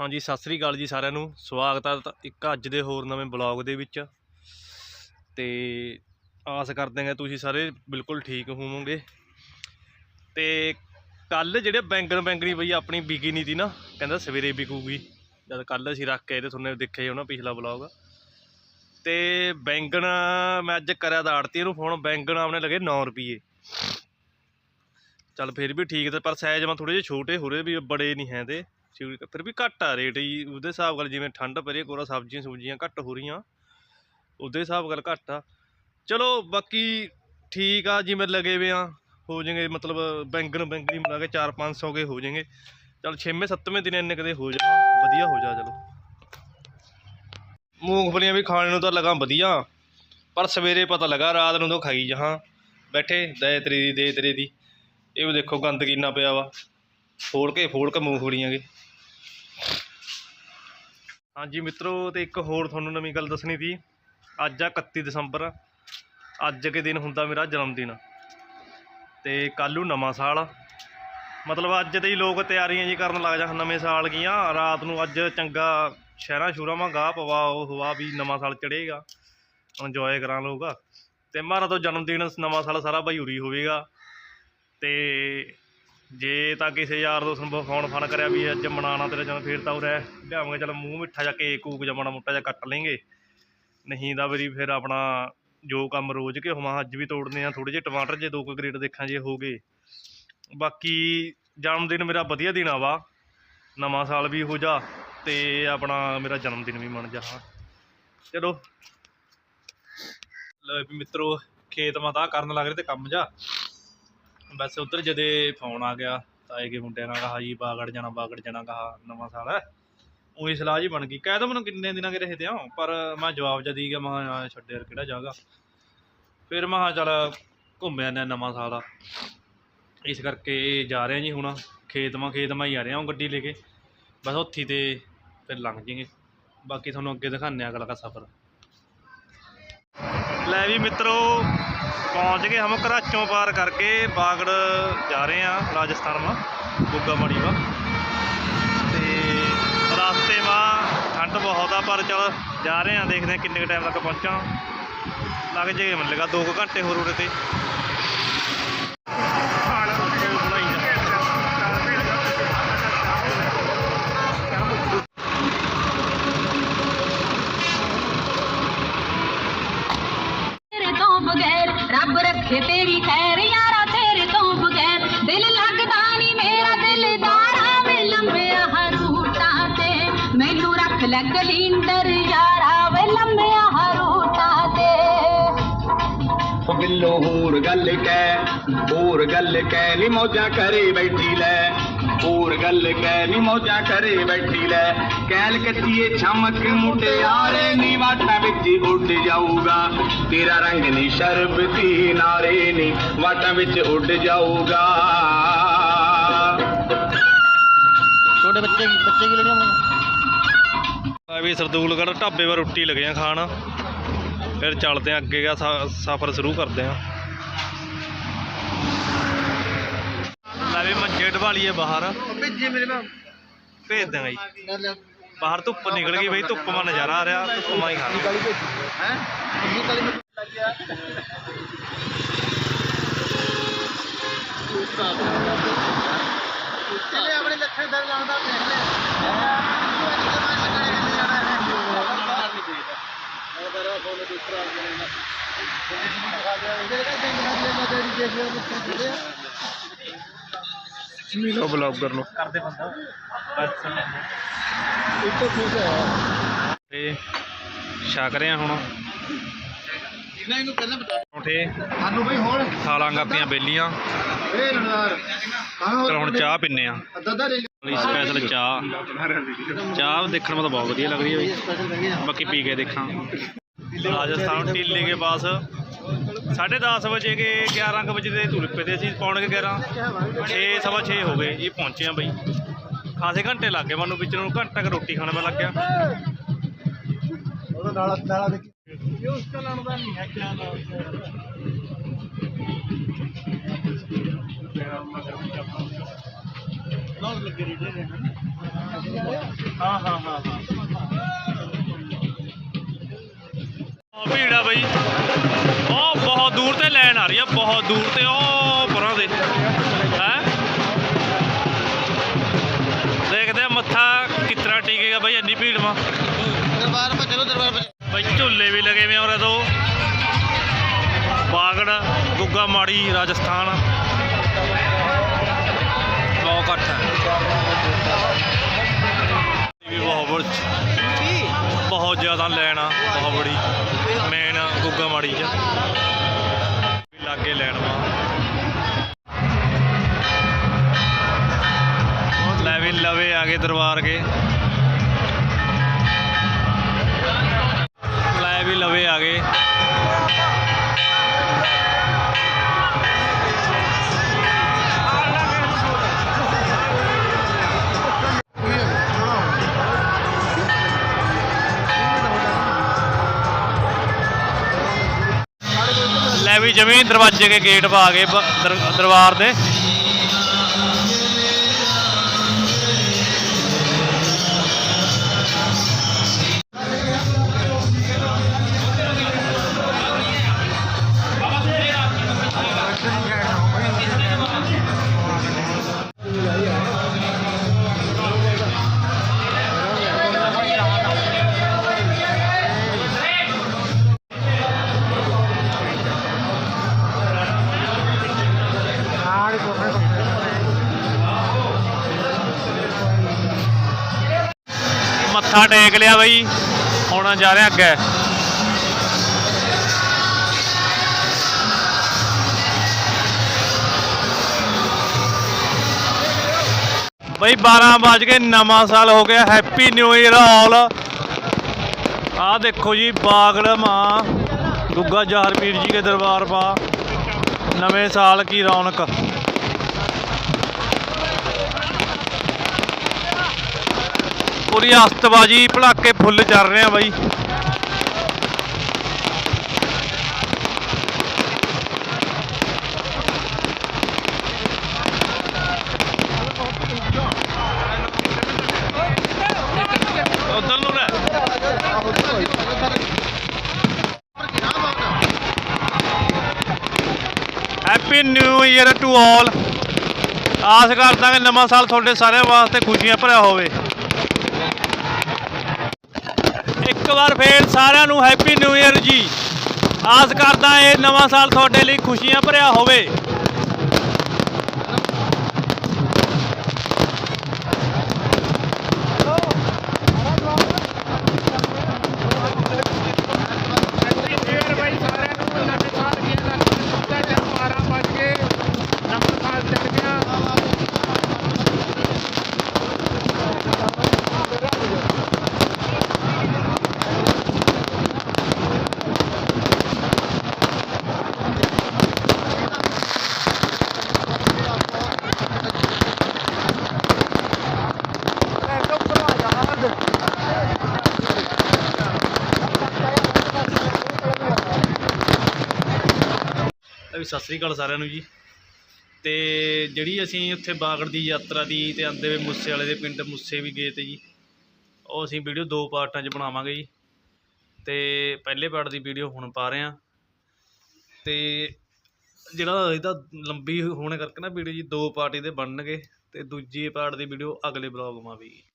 ਹਾਂਜੀ, ਸਤਿ ਸ੍ਰੀ ਅਕਾਲ ਜੀ ਸਾਰਿਆਂ ਨੂੰ। ਸਵਾਗਤ ਹੈ ਤਾਂ ਇੱਕ ਅੱਜ ਦੇ ਹੋਰ ਨਵੇਂ ਬਲੌਗ ਦੇ ਵਿੱਚ। ਤੇ ਆਸ ਕਰਦੇ ਹਾਂ ਤੁਸੀਂ ਸਾਰੇ ਬਿਲਕੁਲ ਠੀਕ ਹੋਵੋਗੇ। ਤੇ ਕੱਲ ਜਿਹੜੇ ਬੈਂਗਣ ਬੈਂਗਣੀ ਬਈ ਆਪਣੀ ਵਿਕੀ ਨਹੀਂ ਤੀ ਨਾ, ਕਹਿੰਦਾ ਸਵੇਰੇ ਵਿਕੂਗੀ। ਜਦ ਕੱਲ ਅਸੀਂ ਰੱਖ ਕੇ ਆਏ ਤੇ ਤੁਹਾਨੂੰ ਦੇਖਿਆ ਹੀ ਹੋਣਾ ਪਿਛਲਾ ਬਲੌਗ। ਤੇ ਬੈਂਗਣ ਮੈਂ ਅੱਜ ਕਰਿਆ ਤਾਂ ਆੜਤੀ ਨੂੰ ਫੋਨ, ਬੈਂਗਣ ਆਪਣੇ ਲਗੇ 9 ਰੁਪਏ ਚੱਲ ਫਿਰ ਵੀ ਠੀਕ ਤੇ ਪਰ ਸਾਈਜ਼ ਮੈਂ ਥੋੜੇ ਜਿਹੇ ਛੋਟੇ ਹੋ ਰਹੇ ਵੀ ਬੜੇ ਨਹੀਂ ਹੈ ਤੇ ਠੀਕ ਹੈ, ਫਿਰ ਵੀ ਘੱਟ ਆ ਰੇਟ ਜੀ ਉਹਦੇ ਹਿਸਾਬ ਨਾਲ ਜਿਵੇਂ ਠੰਡ ਪੈ ਰਹੀ ਕੋਰਾ ਸਬਜ਼ੀਆਂ ਸੁਬਜ਼ੀਆਂ ਘੱਟ ਹੋ ਰਹੀਆਂ। ਉਹਦੇ ਹਿਸਾਬ ਨਾਲ ਘੱਟ ਆ। ਚਲੋ ਬਾਕੀ ਠੀਕ ਆ ਜਿਵੇਂ ਲਗੇ ਵੇ ਆ ਹੋ ਜਾਣਗੇ ਮਤਲਬ ਬੈਂਗਣ ਬੈਂਗਣੀ ਮਿਲਾ ਕੇ 4-500 ਕੇ ਹੋ ਜਾਣਗੇ। ਚਲ 6ਵੇਂ 7ਵੇਂ ਦਿਨ ਇੰਨੇ ਕਦੇ ਹੋ ਜਾ ਵਧੀਆ ਹੋ ਜਾ ਚਲੋ। ਮੂੰਗਫਲੀਆਂ ਵੀ ਖਾਣ ਨੂੰ ਤਾਂ ਲਗਾ ਵਧੀਆ ਪਰ ਸਵੇਰੇ ਪਤਾ ਲੱਗਾ ਰਾਤ ਨੂੰ ਤਾਂ ਖਾਈ ਜਹਾਂ ਬੈਠੇ ਦੇ ਤੇਰੀ ਦੀ ਦੇ ਤੇਰੇ ਦੀ। ਇਹ ਦੇਖੋ ਗੰਦ ਕਿੰਨਾ ਪਿਆ ਵਾ। ਫੋੜ ਕੇ ਫੋੜ ਕੇ। ਮੂੰਗਫਲੀਆਂ ਗੇ ਹਾਂਜੀ ਮਿੱਤਰੋ ਤੇ ਇੱਕ ਹੋਰ ਤੁਹਾਨੂੰ ਨਵੀਂ ਗੱਲ ਦੱਸਣੀ ਸੀ। ਅੱਜ ਆ 31 ਦਸੰਬਰ। ਅੱਜ ਕੇ ਦਿਨ ਹੁੰਦਾ ਮੇਰਾ ਜਨਮ ਦਿਨ ਤੇ ਕੱਲ੍ਹ ਨੂੰ ਨਵਾਂ ਸਾਲ। ਮਤਲਬ ਅੱਜ ਤੇ ਹੀ ਲੋਕ ਤਿਆਰੀਆਂ ਜੀ ਕਰਨ ਲੱਗ ਜਾਂ ਨਵੇਂ ਸਾਲ ਗੀਆਂ। ਰਾਤ ਨੂੰ ਅੱਜ ਚੰਗਾ ਸ਼ਹਿਰਾਂ ਸ਼ੂਰਾਂ ਮਾ ਗਾਹ ਪਵਾ ਉਹ ਹਵਾ ਵੀ ਨਵਾਂ ਸਾਲ ਚੜੇਗਾ ਇੰਜੋਏ ਕਰਾਂ ਲੋਕ। ਤੇ ਮਾਰਾ ਤੋਂ ਜਨਮ ਦਿਨ ਨਵਾਂ ਸਾਲ ਸਾਰਾ ਭਾਈ ਉਰੀ ਹੋਵੇਗਾ। ਤੇ ਜੇ ਤਾਂ ਕਿਸੇ ਯਾਰ ਦੋਸਤ ਨੂੰ ਫੋਨ ਫਾਨ ਕਰਿਆ ਵੀ ਅੱਜ ਮਨਾਣਾ ਤੇਰਾ ਜਨਮ ਫੇਰ ਤਾਂ ਉਹ ਰਹਿ ਲਿਆਵਾਂਗੇ, ਚਲ ਮੂੰਹ ਮਿੱਠਾ ਜਾ ਕੇਕ ਕੂਕ ਜਾਂ ਮਾੜਾ ਮੋਟਾ ਜਿਹਾ ਕੱਟ ਲੈਂਗੇ ਨਹੀਂ ਤਾਂ ਵੀ ਫਿਰ ਆਪਣਾ ਜੋ ਕੰਮ ਰੋਜ਼ ਕੇ ਹੋਵਾਂ, ਅੱਜ ਵੀ ਤੋੜਨੇ ਆ ਥੋੜੇ ਜਿਹੇ ਟਮਾਟਰ ਜੇ ਦੋ ਕੁ ਗ੍ਰੇਡ ਦੇਖਾਂ ਜੇ ਹੋ ਗਏ। ਬਾਕੀ ਜਨਮ ਦਿਨ ਮੇਰਾ ਵਧੀਆ ਦਿਨ ਆ ਵਾ, ਨਵਾਂ ਸਾਲ ਵੀ ਹੋ ਜਾ ਤੇ ਆਪਣਾ ਮੇਰਾ ਜਨਮ ਦਿਨ ਵੀ ਮਨ ਜਾ। ਚਲੋ। ਲੈ ਵੀ ਮਿੱਤਰੋ, ਖੇਤ ਮਾ ਕਰਨ ਲੱਗ ਰਹੇ ਤੇ ਕੰਮ ਜਾ। ਬਸ ਉਧਰ ਜਦੇ ਫੋਨ ਆ ਗਿਆ ਤਾਏ ਕੇ ਮੁੰਡਿਆਂ ਨਾਲ ਕਹਾ ਜੀ, ਬਾਗੜ ਜਾਣਾ ਬਾਗੜ ਜਾਣਾ ਕਹਾ ਨਵਾਂ ਸਾਲ ਹੈ। ਉਹੀ ਸਲਾਹ ਜੀ ਬਣ ਗਈ। ਕਹਿ ਤਾਂ ਮੈਨੂੰ ਕਿੰਨੇ ਦਿਨਾਂ ਕੇ ਰਹੇ ਤੇ ਆ ਪਰ ਮੈਂ ਜਵਾਬ ਜਦ ਗਿਆ, ਮੈਂ ਕਿਹਾ ਯਾਰ, ਕਿਹੜਾ ਜਾਗਾ? ਫਿਰ ਮੈਂ ਕਿਹਾ, ਚੱਲ, ਘੁੰਮਿਆ ਆਉਂਦੇ ਨਵਾਂ ਸਾਲ ਆ। ਇਸ ਕਰਕੇ ਜਾ ਰਹੇ ਹਾਂ ਜੀ ਹੁਣ ਖੇਤ ਖੇਤਮਾ ਹੀ ਆ ਰਹੇ ਹਾਂ ਗੱਡੀ ਲੈ ਕੇ। ਬਸ ਉੱਥੀ ਤੇ ਫਿਰ ਲੰਘ ਜਾਏਂਗੇ। ਬਾਕੀ ਤੁਹਾਨੂੰ ਅੱਗੇ ਦਿਖਾਉਂਦੇ ਹਾਂ ਅਗਲਾ ਦਾ ਸਫ਼ਰ। ਲੈ ਵੀ ਮਿੱਤਰੋ ਪਹੁੰਚ ਗਏ, ਹਮ ਕਰਾਚੋਂ ਪਾਰ ਕਰਕੇ ਬਾਗੜ ਜਾ ਰਹੇ ਆ ਰਾਜਸਥਾਨ ਮਾ ਗੁੱਗਾ ਮੜੀ ਵਾ ਤੇ ਰਸਤੇ ਮਾ ਠੰਡ ਬਹੁਤ ਆ, ਪਰ ਚਲ ਜਾ ਰਹੇ ਆ ਦੇਖਦੇ ਆ ਕਿੰਨੇ ਕੁ ਟਾਈਮ ਤੱਕ ਪਹੁੰਚਾਂ। ਲੱਗ ਜੇ, ਮੈਨੂੰ ਲੱਗਾ 2 ਘੰਟੇ ਹੋਰ ਉਰੇ ਤੇ। ਰੱਖੇ ਤੇਰੀ ਖੈਰ ਯਾਰਾ ਤੇਰੇ ਤੋਂ ਬਗੈਰ। ਦਿਲ ਲੱਗਦਾ ਨਹੀਂ ਮੇਰਾ ਦਿਲਦਾਰਾ, ਵੇ ਲੰਬਿਆ ਹਰੂਟਾਂ ਤੇ। ਮੈਨੂੰ ਰੱਖ ਲੈ ਕਲਿੰਦਰ ਯਾਰਾ, ਵੇ ਲੰਬਿਆ ਹਰੂਟਾਂ ਤੇ। ਬਿੱਲੋ ਹੋਰ ਗੱਲ ਕਹਿ, ਹੋਰ ਗੱਲ ਕਹਿ ਨੀ ਮੌਜਾਂ ਕਰੇ ਬੈਠੀ ਲੈ। ਹੋਰ ਗੱਲ ਕਹਿ ਨੀ ਮੌਜਾਂ ਕਰੇ ਬੈਠੀ ਲੈ। ਕਹਿਲ ਕੱਚੀਏ ਛਮਕ ਮੁਟਿਆਰੇ ਨੀ ਵਾਟਾਂ ਵਿੱਚ ਉੱਡ ਜਾਊਗਾ। ਤੇਰਾ ਰੰਗ ਨੀ ਸ਼ਰਬਤੀ ਨਾਰੇ ਨੀ ਵਾਟਾਂ ਵਿੱਚ ਉੱਡ ਜਾਊਗਾ। ਛੋਟੇ ਬੱਚੇ ਬੱਚੇ ਕੀ ਲੈਣੇ ਆ ਵੀ ਸਰਦੂਲਗੜ੍ਹ ਢਾਬੇ 'ਤੇ ਰੋਟੀ ਲੱਗੇ ਆ ਖਾਣ। ਫਿਰ ਚੱਲਦੇ ਆ ਅੱਗੇ ਦਾ ਸਫ਼ਰ ਸ਼ੁਰੂ ਕਰਦੇ ਆ। ਲੈ ਵੀ ਮੰਜੇ ਢਵਾਲੀਏ ਬਾਹਰ। ਭੇਜੇ ਮੇਰੇ ਨਾਲ ਭੇਜ ਦਿਆਂਗਾ ਜੀ। ਬਾਹਰ ਧੁੱਪ ਨਿਕਲ ਗਈ ਬਈ ਧੁੱਪ ਮਾ ਨਜ਼ਾਰਾ ਆ ਰਿਹਾ ਧੁੱਪ ਮਾ ਹੀ ਖਾਣਾ ਹੈ? ਕਿਲੇ ਆਪਣੇ ਲੱਖੇ ਦਰ ਲਾਉਂਦਾ ਦੇਖ ਲੈ ਮਿਲੋ ਬਲੌਗਰ ਨੂੰ। ਕਰਦੇ ਬੰਦਾ। ਬਸ। ਇੱਕ ਤਾਂ ਖੁਸ਼ ਹੈ ਤੇ ਛਕ ਰਹੇ ਆ ਹੁਣ। ਇਹਨਾਂ ਇਹਨੂੰ ਪਹਿਲਾਂ ਬਤਾ ਉਠੇ ਸਾਨੂੰ ਬਈ ਹੁਣ ਖਾ ਲਾਂਗਾ ਆਪਣੀਆਂ ਬੇਲੀਆਂ। ਏ ਰਣਦਾਰ ਕਹਾਂ ਚਲ ਹੁਣ ਚਾਹ ਪੀਨੇ ਆ ਸਪੈਸ਼ਲ ਚਾਹ। ਚਾਹ ਦੇਖਣ ਨੂੰ ਤਾਂ ਬਹੁਤ ਵਧੀਆ ਲੱਗ ਰਹੀ ਹੈ ਬਾਕੀ ਪੀ ਕੇ ਦੇਖਾਂ। ਰਾਜਸਥਾਨ ਟਿੱਲੇ ਕੇ ਪਾਸ। 10:30 ਵਜੇ ਕੇ 11 ਕੁ ਵਜੇ ਦੇ ਤੁਰ ਪਏ ਤੇ ਅਸੀਂ ਪੌਣੇ ਕੁ 11 6 ਸਵਾ 6 ਹੋ ਗਏ ਇਹ ਪਹੁੰਚੇ ਆ ਬਈ। ਖਾਸੇ ਘੰਟੇ ਲੱਗ ਗਏ ਮੈਨੂੰ ਵਿੱਚ ਨੂੰ ਘੰਟਾ ਕੁ ਰੋਟੀ ਖਾਣੇ ਮੈਂ ਲੱਗ ਗਿਆ ਉਹਦਾ ਨਾਲਾ ਨਾਲਾ ਦੇਖੀ ਇਹ ਉਸ ਦਾ ਲੜਦਾ ਨਹੀਂ ਹੈ ਕਿਆ ਨਾਮ ਨਾਲ ਲੱਗੇ ਰਹੇ ਨੇ ਹਾਂ ਹਾਂ ਹਾਂ ਹਾਂ। ਆ ਭੀੜ ਆ ਬਈ। ਬਹੁਤ ਦੂਰ ਤੇ ਲੈਣ ਆ ਰਹੀ ਆ ਬਹੁਤ ਦੂਰ ਤੇ ਉਹ ਪਰਾਂ ਦੇ। ਹੈ? ਦੇਖਦੇ ਆ ਮੱਥਾ ਕਿਤਰਾ ਟਿਕੇਗਾ ਬਈ ਇੰਨੀ ਭੀੜ ਮਾ ਦਰਬਾਰ ਪਾ ਚਲੋ ਦਰਬਾਰ ਪਾ ਬਈ ਝੂਲੇ ਵੀ ਲਗੇ ਵੇ ਔਰ ਤੋਂ ਬਾਗੜ ਗੁੱਗਾ ਮਾੜੀ ਰਾਜਸਥਾਨ। ਬਹੁਤ ਹੈ ਇਹ ਵੀ ਬਹੁਤ ਬਹੁਤ ਜ਼ਿਆਦਾ ਲੈਣ ਬਹੁਤ ਬੜੀ ਮੇਨ ਗੁੱਗਾ ਮਾੜੀ ਚ। ਵੀ ਲਾਗੇ ਲੈਣ ਵਾ। ਲੈ ਵੀ ਲਵੇ ਆ ਗਏ ਦਰਬਾਰ ਕੇ ਵੀ ਜਮੀ ਦਰਵਾਜ਼ੇ ਕੇ ਗੇਟ ਪਾ ਗਏ ਬ- ਦਰ- ਦਰਬਾਰ ਦੇ ਮੱਥਾ ਟੇਕ ਲਿਆ ਬਈ। ਹੁਣ ਜਾ ਰਿਹਾ ਅੱਗੇ। ਬਈ 12 ਵੱਜ ਕੇ ਨਵਾਂ ਸਾਲ ਹੋ ਗਿਆ ਹੈਪੀ ਨਿਊ ਇਅਰ ਆਲ ਆਹ ਦੇਖੋ ਜੀ ਬਾਗੜ ਮਾਂ ਗੁੱਗਾ ਜਹਰਪੀਰ ਜੀ ਦੇ ਦਰਬਾਰ ਪਾ। ਨਵੇਂ ਸਾਲ ਕੀ ਰੌਣਕ। ਪੂਰੀ ਅਸਤਬਾਜੀ ਭਲਾਕੇ ਫੁੱਲ ਚੱਲ ਰਹੇ ਆ ਬਾਈ। Happy new year to all ਆਸ ਕਰਦਾ ਕਿ ਨਵਾਂ ਸਾਲ ਤੁਹਾਡੇ ਸਾਰਿਆਂ ਵਾਸਤੇ ਖੁਸ਼ੀਆਂ ਭਰਿਆ ਹੋਵੇ। ਇੱਕ ਵਾਰ ਫੇਰ ਸਾਰਿਆਂ ਨੂੰ ਹੈਪੀ ਨਿਊ ਇਅਰ ਜੀ। ਆਸ ਕਰਦਾ ਇਹ ਨਵਾਂ ਸਾਲ ਤੁਹਾਡੇ ਲਈ ਖੁਸ਼ੀਆਂ ਭਰਿਆ ਹੋਵੇ। ਵੀ ਸਤਿ ਸ੍ਰੀ ਅਕਾਲ ਸਾਰਿਆਂ ਨੂੰ ਜੀ। ਤੇ ਜਿਹੜੀ ਅਸੀਂ ਉੱਥੇ ਬਾਗੜ ਦੀ ਯਾਤਰਾ ਦੀ ਤੇ ਆਂਦੇ ਵੇ ਮੁੱਸੇ ਵਾਲੇ ਦੇ ਪਿੰਡ ਮੁੱਸੇ ਵੀ ਗਏ ਤੇ ਜੀ, ਉਹ ਅਸੀਂ ਵੀਡੀਓ ਦੋ ਪਾਰਟਾਂ 'ਚ ਬਣਾਵਾਂਗੇ ਜੀ। ਤੇ ਪਹਿਲੇ ਪਾਰਟ ਦੀ ਵੀਡੀਓ ਹੁਣ ਪਾ ਰਹੇ ਹਾਂ। ਤੇ ਜਿਹੜਾ ਇਹਦਾ ਲੰਬੀ ਹੋਣ ਕਰਕੇ ਨਾ ਵੀਡੀਓ ਜੀ ਦੋ ਪਾਰਟ ਇਹਦੇ ਬਣਨਗੇ ਤੇ ਦੂਜੀ ਪਾਰਟ ਦੀ ਵੀਡੀਓ ਅਗਲੇ ਬਲੌਗ ਮਾ ਵੀ।